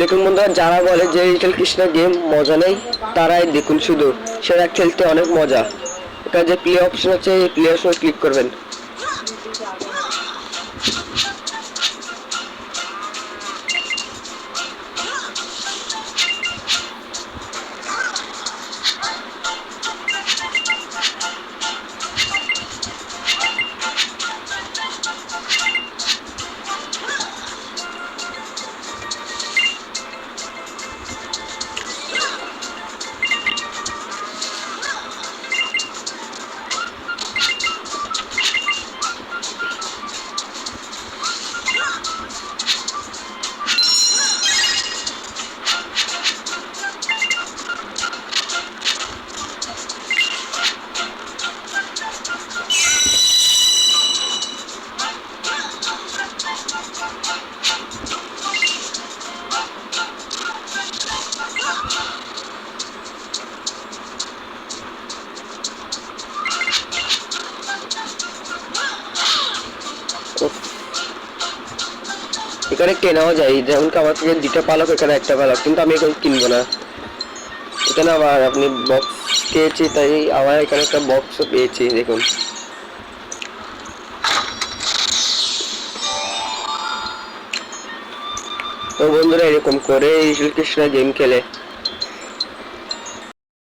দেখুন বন্ধুরা, যারা বলে যে লিটল কৃষ্ণ গেম মজা নেই, তারাই দেখুন শুধু। সেটা খেলতে অনেক মজা। এটা যে প্লে অপশন আছে এই প্লে অপশনে ক্লিক করবেন। এখানে কেনাও যায়। যেমন কি আমার থেকে দুটো পালক, এখানে একটা পালক, কিন্তু আমি এখানে কিনবো না। এখানে আবার আপনি বক্স পেয়েছি, তাই আবার এখানে একটা বক্সও পেয়েছি, দেখুন। তো বন্ধুরা, এরকম করে এই শ্রীকৃষ্ণ গেম খেলে।